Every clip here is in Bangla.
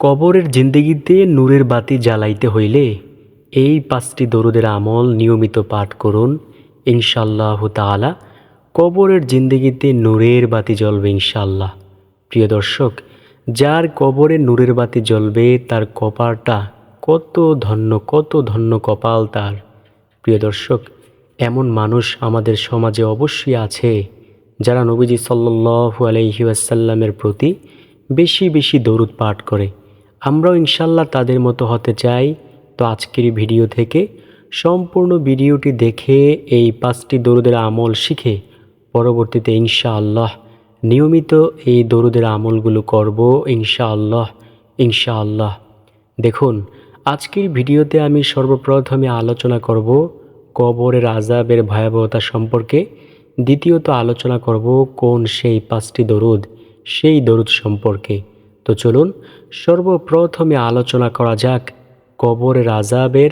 কবরের জিন্দেগিতে নূরের বাতি জ্বালাইতে হইলে এই পাঁচটি দরুদের আমল নিয়মিত পাঠ করুন ইনশাল্লাহ তাআলা। কবরের জিন্দেগিতে নূরের বাতি জ্বলবে ইনশাল্লাহ প্রিয় দর্শক, যার কবরে নূরের বাতি জ্বলবে, তার কপালটা কত ধন্য কত ধন্য কপাল তার। প্রিয় দর্শক, এমন মানুষ আমাদের সমাজে অবশ্যই আছে, যারা নবীজি সাল্লু আলহি আসাল্লামের প্রতি বেশি বেশি দরুদ পাঠ করে। আমরাও ইনশাল্লাহ তাদের মতো হতে চাই। তো আজকের ভিডিও থেকে সম্পূর্ণ ভিডিওটি দেখে এই পাঁচটি দরুদের আমল শিখে পরবর্তীতে ইনশাআল্লাহ নিয়মিত এই দরুদের আমলগুলো করব ইনশাআল্লাহ ইনশাআল্লাহ। দেখুন, আজকের ভিডিওতে আমি সর্বপ্রথমে আলোচনা করব কবরের আজাবের ভয়াবহতা সম্পর্কে। দ্বিতীয়ত আলোচনা করব কোন সেই পাঁচটি দরুদ, সেই দরুদ সম্পর্কে। তো চলুন সর্বপ্রথমে আলোচনা করা যাক কবরের আজাবের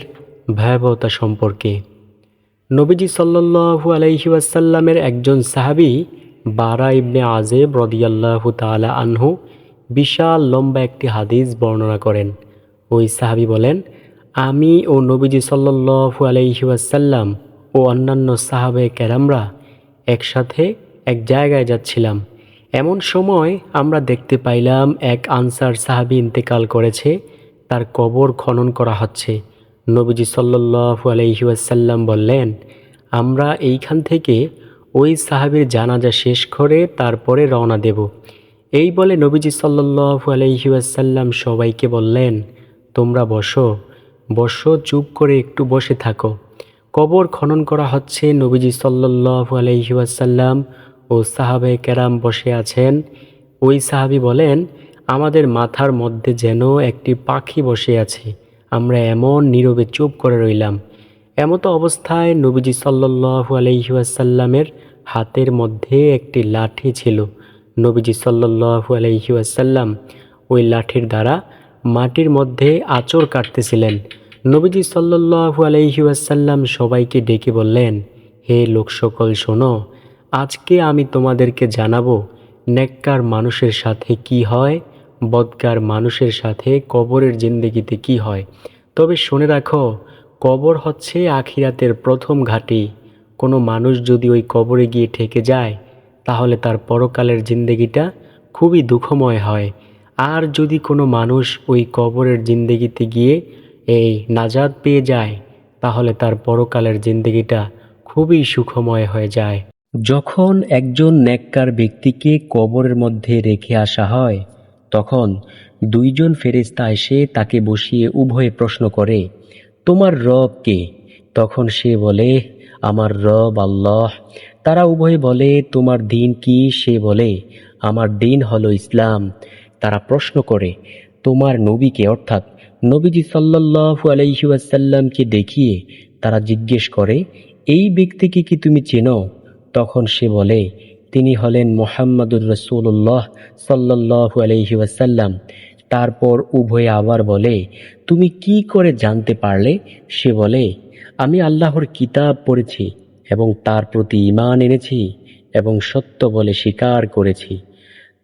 ভয়াবহতা সম্পর্কে। নবীজি সাল্লু আলাইহি ওয়াসাল্লামের একজন সাহাবি বারা ইবনে আজেব রদিয়াল্লাহু তাআলা আনহু বিশাল লম্বা একটি হাদিস বর্ণনা করেন। ওই সাহাবি বলেন, আমি ও নবীজি সাল্লু আলাইহি ওয়াসাল্লাম ও অন্যান্য সাহাবে ক্যারামরা একসাথে এক জায়গায় যাচ্ছিলাম। এমন সময় আমরা দেখতে পাইলাম এক আনসার সাহাবি ইন্তেকাল করেছে, তার কবর খনন করা হচ্ছে। নবীজি সাল্লু আলহি ওয়াসাল্লাম বললেন, আমরা এইখান থেকে ওই সাহাবির জানাজা শেষ করে তারপরে রওনা দেব। এই বলে নবীজি সাল্লু আলহি ওয়াসাল্লাম সবাইকে বললেন, তোমরা বসো বসো, চুপ করে একটু বসে থাকো। কবর খনন করা হচ্ছে নবীজি সাল্লু আলহি ওয়াসাল্লাম ও সাহাবে কেরাম বসে আছেন। ওই সাহাবি বলেন, আমাদের মাথার মধ্যে যেন একটি পাখি বসে আছে। আমরা এমন নীরবে চুপ করে রইলাম। এমতো অবস্থায় নবীজি সাল্লু আলহিউসাল্লামের হাতের মধ্যে একটি লাঠি ছিল। নবীজি সাল্লু আলহিউসাল্লাম ওই লাঠির দ্বারা মাটির মধ্যে আচর কাটতেছিলেন। নবীজি সাল্লু আলহিউসাল্লাম সবাইকে ডেকে বললেন, হে লোক সকল শোনো। আজকে আমি তোমাদেরকে জানাব, নেককার মানুষের সাথে কি হয় বদকার মানুষের সাথে কবরের জিন্দগিতে কি হয়। তবে শুনে রাখো, কবর হচ্ছে আখিরাতের প্রথম ঘাঁটি। কোনো মানুষ যদি ওই কবরে গিয়ে ঠেকে যায়, তাহলে তার পরকালের জিন্দগিটা খুবই দুঃখময় হয়। আর যদি কোনো মানুষ ওই কবরের জিন্দগিতে গিয়ে এই নাজাদ পেয়ে যায়, তাহলে তার পরকালের জিন্দগিটা খুবই সুখময় হয়ে যায়। যখন একজন নেককার ব্যক্তিকে কবরের মধ্যে রেখে আসা হয়, তখন দুইজন ফেরেস্তা এসে তাকে বসিয়ে উভয়ে প্রশ্ন করে, তোমার রব কে? তখন সে বলে, আমার রব আল্লাহ। তারা উভয়ে বলে, তোমার দিন কি? সে বলে, আমার দিন হলো ইসলাম। তারা প্রশ্ন করে, তোমার নবীকে অর্থাৎ নবীজি সাল্লাহু আলাইসাল্লামকে দেখিয়ে তারা জিজ্ঞেস করে, এই ব্যক্তিকে কি তুমি চেনো? তখন সে বলে, তিনি হলেন মোহাম্মদুর রসুল্লাহ সাল্লাহ আলহি ওয়াসাল্লাম। তারপর উভয়ে আবার বলে, তুমি কি করে জানতে পারলে? সে বলে, আমি আল্লাহর কিতাব পড়েছি এবং তার প্রতি ইমান এনেছি এবং সত্য বলে স্বীকার করেছি।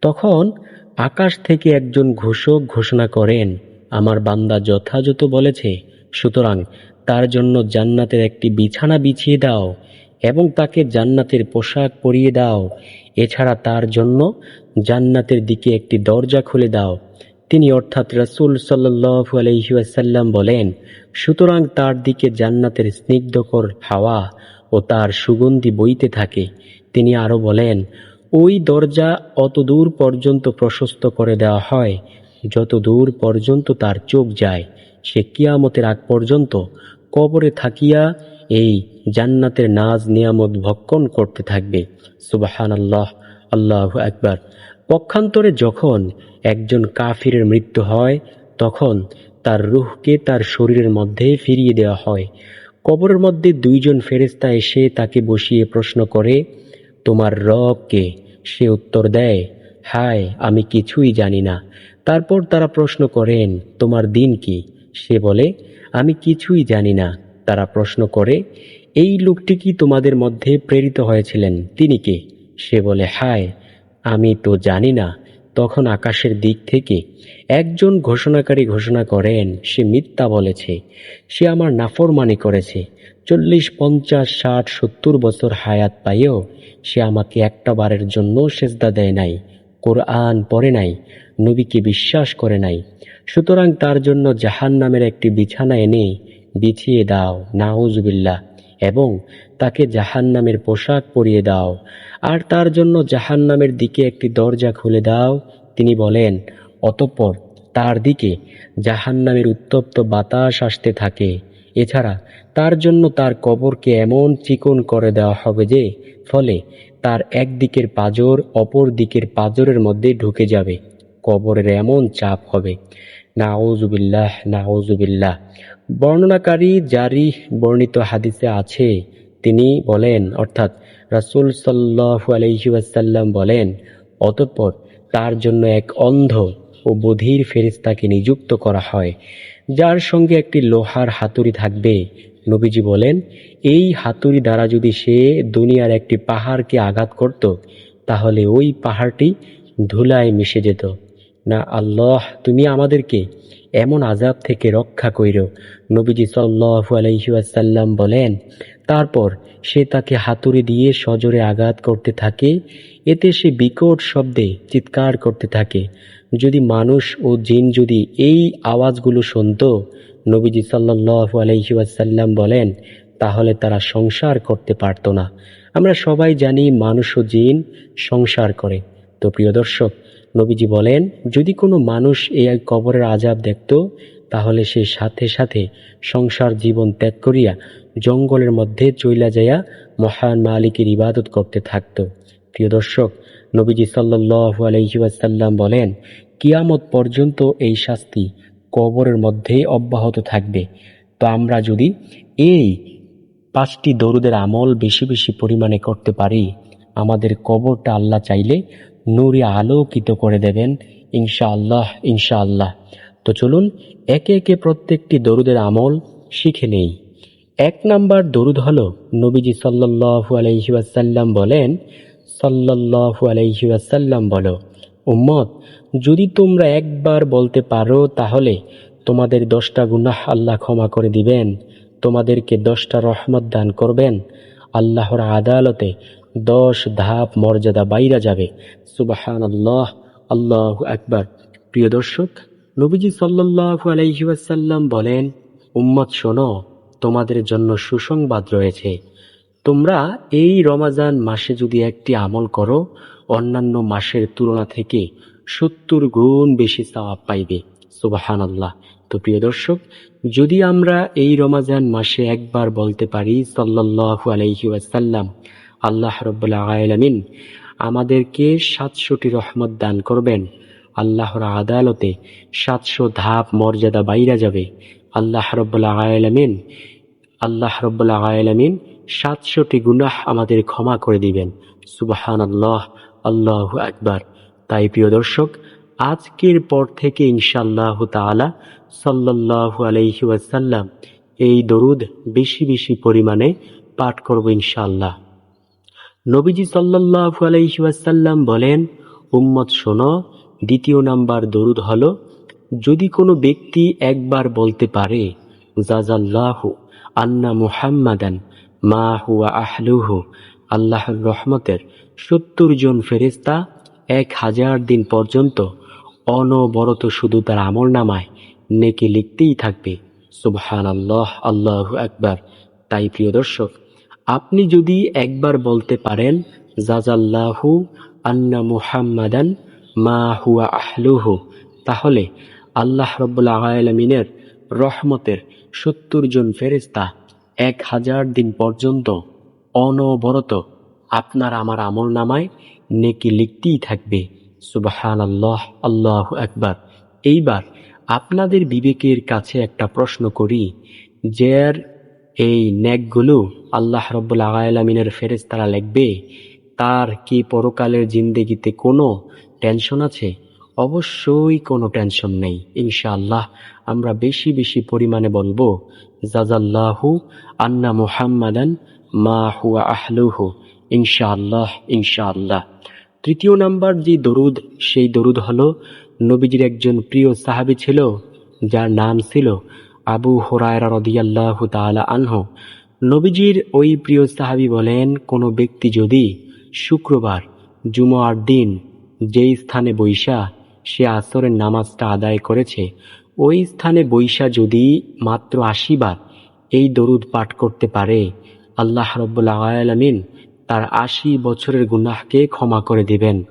তখন আকাশ থেকে একজন ঘোষক ঘোষণা করেন, আমার বান্দা যথাযথ বলেছে, সুতরাং তার জন্য জান্নাতের একটি বিছানা বিছিয়ে দাও। এবং তাকে জান্নাতের পোশাক পরিয়ে দাও। এছাড়া তার জন্য জান্নাতের দিকে একটি দরজা খুলে দাও। তিনি অর্থাৎ রসুল সাল্লু আলহিউসাল্লাম বলেন, সুতরাং তার দিকে জান্নাতের স্নিগ্ধকর হাওয়া ও তার সুগন্ধি বইতে থাকে। তিনি আরও বলেন, ওই দরজা অত দূর পর্যন্ত প্রশস্ত করে দেওয়া হয়। যত দূর পর্যন্ত তার চোখ যায়, সে কিয়ামতের আগ পর্যন্ত কবরে থাকিয়া এই জান্নাতের নাজ নিয়ামত ভক্ষণ করতে থাকবে। সুবাহান আল্লাহ আল্লাহ একবার পক্ষান্তরে যখন একজন কাফিরের মৃত্যু হয়, তখন তার রুহকে তার শরীরের মধ্যে ফিরিয়ে দেওয়া হয়। কবরের মধ্যে দুইজন ফেরেস্তা এসে তাকে বসিয়ে প্রশ্ন করে, তোমার রব কে? সে উত্তর দেয়, হায়, আমি কিছুই জানি না। তারপর তারা প্রশ্ন করেন, তোমার দিন কি? সে বলে, আমি কিছুই জানি না। তারা প্রশ্ন করে, এই লোকটি কি তোমাদের মধ্যে প্রেরিত হয়েছিলেন? তিনি কে? সে বলে, হায়, আমি তো জানি না। তখন আকাশের দিক থেকে একজন ঘোষণাকারী ঘোষণা করেন, সে মিথ্যা বলেছে। সে আমার নাফরমানি করেছে। চল্লিশ, পঞ্চাশ, ষাট, সত্তর বছর হায়াত পাইও। সে আমাকে একটা বারের জন্য সেজদা দেয় নাই, কোরআন পড়ে নাই, নবীকে বিশ্বাস করে নাই। সুতরাং তার জন্য জাহান নামের একটি বিছানা এনে বিছিয়ে দাও নাউজুবিল্লাহ এবং তাকে জাহান নামের পোশাক পরিয়ে দাও। আর তার জন্য জাহান নামের দিকে একটি দরজা খুলে দাও। তিনি বলেন, অতঃপর তার দিকে জাহান নামের উত্তপ্ত বাতাস আসতে থাকে। এছাড়া তার জন্য তার কবরকে এমন চিকন করে দেওয়া হবে যে, ফলে তার এক দিকের পাজর অপর দিকের পাজরের মধ্যে ঢুকে যাবে। কবরের এমন চাপ হবে নাউজুবিল্লাহ নাউজুবিল্লাহ বর্ণনাকারী জারি বর্ণিত হাদিসে আছে, তিনি বলেন, অর্থাৎ রাসূল সাল্লাল্লাহু আলাইহি ওয়াসাল্লাম বলেন, অতঃপর তার জন্য এক অন্ধ ও বধির ফেরেশতাকে নিযুক্ত করা হয়, যার সঙ্গে একটি লোহার হাতুড়ি থাকবে। নবীজি বলেন, এই হাতুড়ি দ্বারা যদি সে দুনিয়ার একটি পাহাড়কে আঘাত করত, তাহলে ওই পাহাড়টি ধুলায় মিশে যেত। না আল্লাহ, তুমি আমাদেরকে এমন আজাব থেকে রক্ষা কইর। নবীজি সাল্লাহু আলাইসাল্লাম বলেন, তারপর সে তাকে হাতুড়ি দিয়ে সজোরে আঘাত করতে থাকে, এতে সে বিকট শব্দে চিৎকার করতে থাকে। যদি মানুষ ও জিন যদি এই আওয়াজগুলো শুনত, নবীজি সাল্লাহু আলাইসাল্লাম বলেন, তাহলে তারা সংসার করতে পারত না। আমরা সবাই জানি মানুষ ও জিন সংসার করে। তো প্রিয় দর্শক, নবীজি বলেন, যদি কোনো মানুষ এই কবরের আজাব দেখত, তাহলে সে সাথে সাথে সংসার জীবন ত্যাগ করিয়া জঙ্গলের মধ্যে চইলা যাইয়া মহান মালিকের ইবাদত করতে থাকত। প্রিয় দর্শক, নবীজি সাল্লাহ আলহিউসাল্লাম বলেন, কিয়ামত পর্যন্ত এই শাস্তি কবরের মধ্যে অব্যাহত থাকবে। তো আমরা যদি এই পাঁচটি দরুদের আমল বেশি বেশি পরিমাণে করতে পারি, আমাদের কবরটা আল্লাহ চাইলে নূরে আলোকিত করে দেবেন, ইনশাআল্লাহ ইনশাআল্লাহ। তো চলুন, একে একে প্রত্যেকটি দরুদের আমল শিখে নেই। এক নাম্বার দরুদ হলো, নবীজি সাল্লাল্লাহু আলাইহি ওয়াসাল্লাম বলেন, সাল্লাল্লাহু আলাইহি ওয়াসাল্লাম বলো, উম্মত, যদি তোমরা একবার বলতে পারো তাহলে তোমাদের দশটা গুনাহ আল্লাহ ক্ষমা করে দিবেন, তোমাদেরকে দশটা রহমত দান করবেন, আল্লাহর আদালতে দশ ধাপ মর্যাদা বাইরা যাবে। সুবাহান আল্লাহ আল্লাহ আকবার। প্রিয় দর্শক, নবীজি সাল্লাহু আলাইসাল্লাম বলেন, উম্মত শোনো, তোমাদের জন্য সুসংবাদ রয়েছে। তোমরা এই রমাজান মাসে যদি একটি আমল করো, অন্যান্য মাসের তুলনা থেকে সত্তর গুণ বেশি সওয়াব পাইবে। সুবাহান আল্লাহ তো প্রিয় দর্শক, যদি আমরা এই রমাজান মাসে একবার বলতে পারি সাল্লাহু আলাইহি ওয়াসাল্লাম আল্লাহ রব্বুল্লাহ আলমিন আমাদেরকে সাতশোটি রহমত দান করবেন। আল্লাহর আদালতে সাতশো ধাপ মর্যাদা বাইরা যাবে। আল্লাহ রব্বুল্লাহ আলমিন, আল্লাহ রব্বুল্লাহ আলমিন সাতশোটি গুনাহ আমাদের ক্ষমা করে দিবেন। সুবাহান আল্লাহ আল্লাহ আকবার। তাই প্রিয় দর্শক, আজকের পর থেকে ইনশাল্লাহ তালা সাল্লাহু আলাইহি ওয়াসাল্লাম এই দরুদ বেশি বেশি পরিমাণে পাঠ করব ইনশাল্লাহ নবীজি সাল্লাহু আলাইহি ওয়াসাল্লাম বলেন, উম্মত শোনো, দ্বিতীয় নাম্বার দরুদ হল, যদি কোনো ব্যক্তি একবার বলতে পারে, জাজাল্লাহু আন্না মুহাম্মাদান মা হুয়া আহলুহু, আল্লাহর রহমতের সত্তর জন ফেরেস্তা এক হাজার দিন পর্যন্ত অনবরত শুধু তার আমল নামায় নেকে লিখতেই থাকবে। সুবহান আল্লাহ আল্লাহ একবার তাই প্রিয় দর্শক আপনি যদি একবার বলতে পারেন, জাজাল্লাহু আন্না মুহাম্মাদান মা হুয়া আহলুহু তাহলে আল্লাহ রব্বুল্লাহ আলমিনের রহমতের সত্তর জন ফেরেস্তা এক হাজার দিন পর্যন্ত অনবরত আপনার আমার আমল নামায় নেকি লিখতেই থাকবে। সুবাহান আল্লাহ আল্লাহ একবার এইবার আপনাদের বিবেকের কাছে একটা প্রশ্ন করি যার এই ন্যাকগুলো আল্লাহ রব্বুল্লা আলমিনের ফেরেজ তারা লিখবে, তার কি পরকালের জিন্দেগিতে কোনো টেনশন আছে? অবশ্যই কোনো টেনশন নেই। ইনশাআল্লাহ আমরা বেশি বেশি পরিমাণে বলব জাজাল্লাহু আন্না মুহাম্মাদান মা হুয়া আহলুহু। ইনশাআল্লাহ ইনশাআল্লাহ। তৃতীয় নাম্বার যে দরুদ, সেই দরুদ হলো নবীজির একজন প্রিয় সাহাবী ছিল, যার নাম ছিল আবু হোরায়রা রদিয়াল্লাহু তাআলা আনহু, নবীজির ওই প্রিয় সাহাবী বলেন, কোনো ব্যক্তি যদি শুক্রবার জুমার দিন যেই স্থানে বৈশা, সে আসরের নামাজটা আদায় করেছে, ওই স্থানে বৈশা যদি মাত্র আশি বার এই দরুদ পাঠ করতে পারে, আল্লাহ রব্বুল্লাহ আলামিন তার আশি বছরের গুনাহকে ক্ষমা করে দিবেন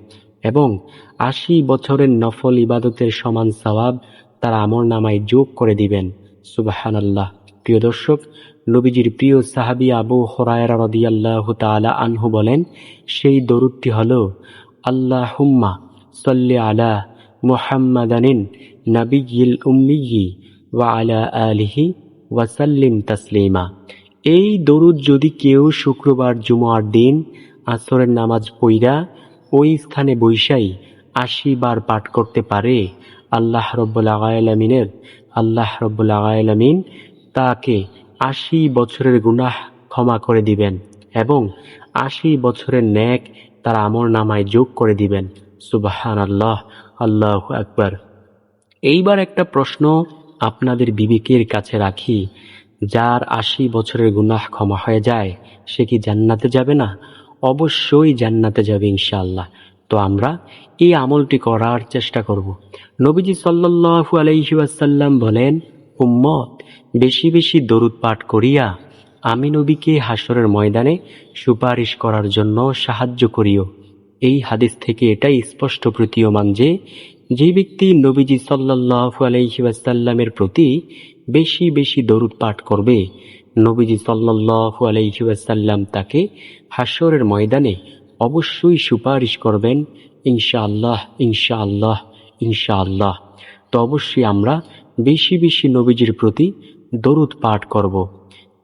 এবং আশি বছরের নফল ইবাদতের সমান সওয়াব তার আমল নামায় যোগ করে দিবেন। সুবাহান আল্লাহ প্রিয় দর্শক, নবীজির প্রিয় সাহাবী আবু হরায়রা রদিয়াল্লাহু তাআলা আনহু বলেন, সেই দরুদটি হলো আল্লাহ হুম্মা সল্লি আলা মুহাম্মাদানিন নাবিয়িল উম্মিয়ি ওয়া আলা আলিহি ওয়াসাল্লিম তাসলিমা। এই দরুদ যদি কেউ শুক্রবার জুমার দিন আসরের নামাজ পইরা ওই স্থানে বৈশাই আশি বার পাঠ করতে পারে, আল্লাহ রব্বুল আলামিনের আল্লাহ রব্বুল আলামিন তাকে আশি বছরের গুনাহ ক্ষমা করে দিবেন এবং আশি বছরের ন্যাক তার আমর নামায় যোগ করে দিবেন। সুবাহান আল্লাহ আল্লাহ আকবার। এইবার একটা প্রশ্ন আপনাদের বিবেকের কাছে রাখি, যার আশি বছরের গুনাহ ক্ষমা হয়ে যায়, সে কি জান্নাতে যাবে না? অবশ্যই জান্নাতে যাবে ইনশাআল্লাহ। তো আমরা এই আমলটি করার চেষ্টা করব। নবীজি সাল্লাল্লাহু আলাইহি ওয়াসাল্লাম বলেন, উম্মত, বেশি বেশি দরুদ পাঠ করিয়া আমি নবীকে হাসরের ময়দানে সুপারিশ করার জন্য সাহায্য করিও। এই হাদিস থেকে এটাই স্পষ্ট প্রতীয়মান যে যে ব্যক্তি নবীজি সাল্লাল্লাহু আলাইহি ওয়াসাল্লামের প্রতি বেশি বেশি দরুদ পাঠ করবে, নবীজি সাল্লাল্লাহু আলাইহি ওয়াসাল্লাম তাকে হাসরের ময়দানে অবশ্যই সুপারিশ করবেন, ইনশাআল্লাহ ইনশাআল্লাহ ইনশাআল্লাহ। তো অবশ্যই আমরা বেশি বেশি নবীজির প্রতি দরুদ পাঠ করব।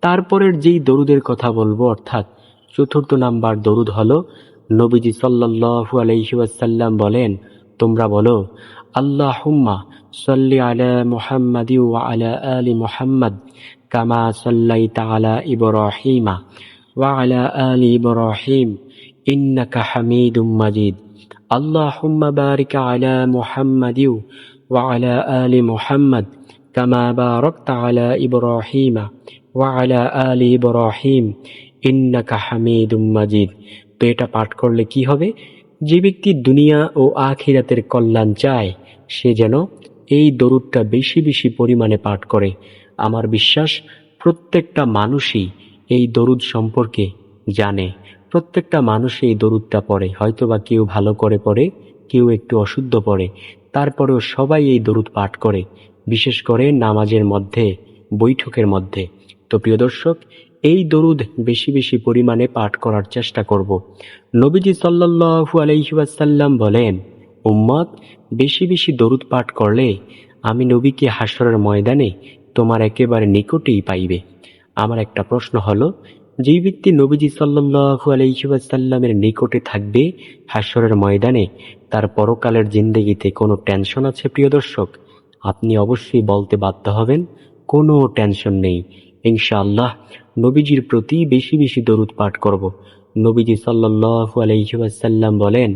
তারপরের যেই দরুদের কথা বলব, অর্থাৎ চতুর্থ নাম্বার দরুদ হলো, নবীজি সাল্লাল্লাহু আলাইহি ওয়াসাল্লাম বলেন, তোমরা বলো, আল্লাহুম্মা সাল্লি আলা মুহাম্মাদি আলা আলি মুহাম্মাদ কামা সাল্লাইতা আলা ইব্রাহিমা ওয়া আলা আলি ইব্রাহিম ইন্নাকা হামিদুম মাজিদ। আল্লাহুম্মা বারিক আলা মুহাম্মাদি ওয়া আলা আলি মুহাম্মাদ কামা বারাকতা আলা ইব্রাহিমা ওয়া আলা আলি ইব্রাহিম। ইন্নাকা হামিদুম মাজিদ। তো এটা পাঠ করলে কি হবে? যে ব্যক্তি দুনিয়া ও আখিরাতের কল্যাণ চায়, সে যেন এই দরুদটা বেশি বেশি পরিমাণে পাঠ করে। আমার বিশ্বাস, প্রত্যেকটা মানুষই এই দরুদ সম্পর্কে জানে। প্রত্যেকটা মানুষ এই দরুদটা পড়ে, হয়তোবা কেউ ভালো করে পড়ে, কেউ একটু অশুদ্ধ পড়ে, তারপরেও সবাই এই দরুদ পাঠ করে, বিশেষ করে নামাজের মধ্যে, বৈঠকের মধ্যে। তো প্রিয় দর্শক, এই দরুদ বেশি বেশি পরিমাণে পাঠ করার চেষ্টা করব। নবীজি সাল্লাল্লাহু আলাইহি ওয়াসাল্লাম বলেন, উম্মত, বেশি বেশি দরুদ পাঠ করলে আমি নবীকে হাসরের ময়দানে তোমার একেবারে নিকটেই পাইবে। আমার একটা প্রশ্ন হলো যেই ব্যক্তি নবীজি সাল্লাল্লাহু আলাইহি ওয়াসাল্লামের নিকটে থাকবে হাসরের ময়দানে। তার পরকালের জিন্দেগিতে কোনো টেনশন আছে প্রিয় দর্শক? আপনি অবশ্যই বলতে বাধ্য হবেন, কোনো টেনশন নেই। ইনশাআল্লাহ নবীজির প্রতি বেশি বেশি দরুদ পাঠ করব। নবীজি সাল্লাল্লাহু আলাইহি ওয়াসাল্লাম বলেন,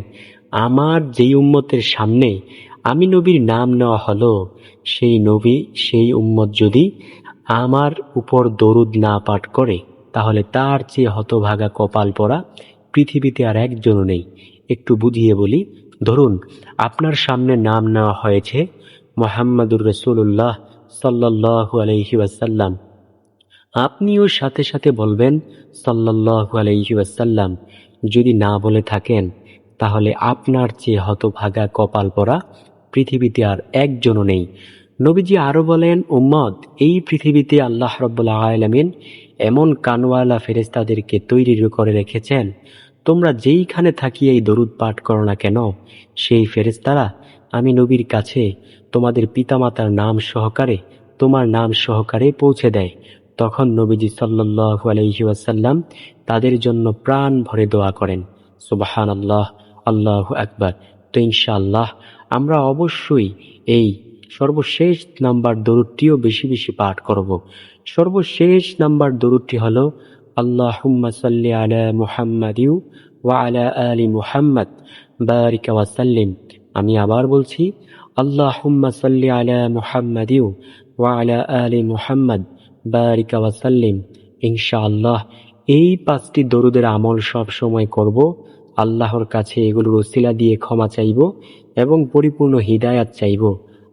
আমার যেই উম্মতের সামনে আমি নবীর নাম নেওয়া হলো, সেই নবী, সেই উম্মত যদি আমার উপর দরুদ না পাঠ করে তাহলে তার চেয়ে হতভাগা কপাল পরা পৃথিবীতে আর একজনও নেই। একটু বুঝিয়ে বলি, ধরুন, আপনার সামনে নাম নেওয়া হয়েছে মোহাম্মদুর রসুল্লাহ আলাইহি ওয়াসাল্লাম। আপনিও সাথে সাথে বলবেন আলাইহি ওয়াসাল্লাম। যদি না বলে থাকেন, তাহলে আপনার চেয়ে হতভাগা কপাল পরা পৃথিবীতে আর একজনও নেই। নবীজি আরও বলেন উম্মদ এই পৃথিবীতে আল্লাহ রব্বুল্লাহ আলমিন এমন কানওয়ালা ফেরেস্তাদেরকে তৈরি করে রেখেছেন, তোমরা যেইখানে থাকি এই দরুদ পাঠ করো না কেন? সেই ফেরেস্তারা আমি নবীর কাছে তোমাদের পিতামাতার নাম সহকারে, তোমার নাম সহকারে পৌঁছে দেয়। তখন নবীজি সাল্লাল্লাহু আলাইহি ওয়াসাল্লাম তাদের জন্য প্রাণ ভরে দোয়া করেন। সুবাহান আল্লাহ আল্লাহ আকবার। তো ইনশাআল্লাহ, আমরা অবশ্যই এই সর্বশেষ নাম্বার দরুদটিও বেশি বেশি পাঠ করব। সর্বশেষ নাম্বার দরুদটি হলো, আল্লাহুম্মা সাল্লি আলা মুহাম্মাদিউ ওয়া আলা আলি মুহাম্মদ, বারিকা ওয়াসাল্লিম আমি আবার বলছি, আল্লাহুম্মা সাল্লি আলা মুহাম্মাদিউ ওয়া আলা আলি মুহাম্মদ, বারিকা ওয়াসাল্লিম ইনশাআল্লাহ, এই পাঁচটি দরুদের আমল সব সময় করব। আল্লাহর কাছে এগুলোর ওসিলা দিয়ে ক্ষমা চাইব এবং পরিপূর্ণ হিদায়াত চাইব।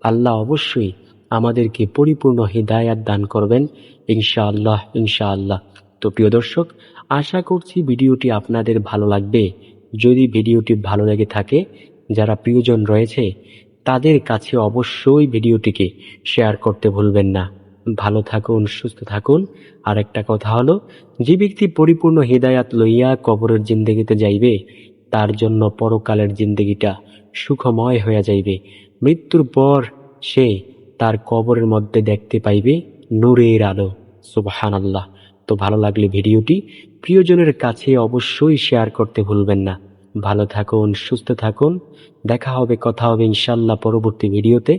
আল্লাহ অবশ্যই আমাদেরকে পরিপূর্ণ হিদায়াত দান করবেন, ইনশাআল্লাহ ইনশাআল্লাহ। তো প্রিয় দর্শক, আশা করছি ভিডিওটি আপনাদের ভালো লাগবে। যদি ভিডিওটি ভালো লেগে থাকে, যারা প্রিয়জন রয়েছে, তাদের কাছে অবশ্যই ভিডিওটিকে শেয়ার করতে ভুলবেন না। ভালো থাকুন, সুস্থ থাকুন। আর একটা কথা হলো, যে ব্যক্তি পরিপূর্ণ হৃদায়াত লইয়া কবরের জিন্দগিতে যাইবে, তার জন্য পরকালের জিন্দগিটা সুখময় হইয়া যাইবে। মৃত্যুর পর সে তার কবরের মধ্যে দেখতে পাইবে নূরের আলো। সুবহান আল্লাহ তো ভালো লাগলে ভিডিওটি প্রিয়জনের কাছে অবশ্যই শেয়ার করতে ভুলবেন না। ভালো থাকুন, সুস্থ থাকুন। দেখা হবে, কথা হবে ইনশাল্লাহ পরবর্তী ভিডিওতে।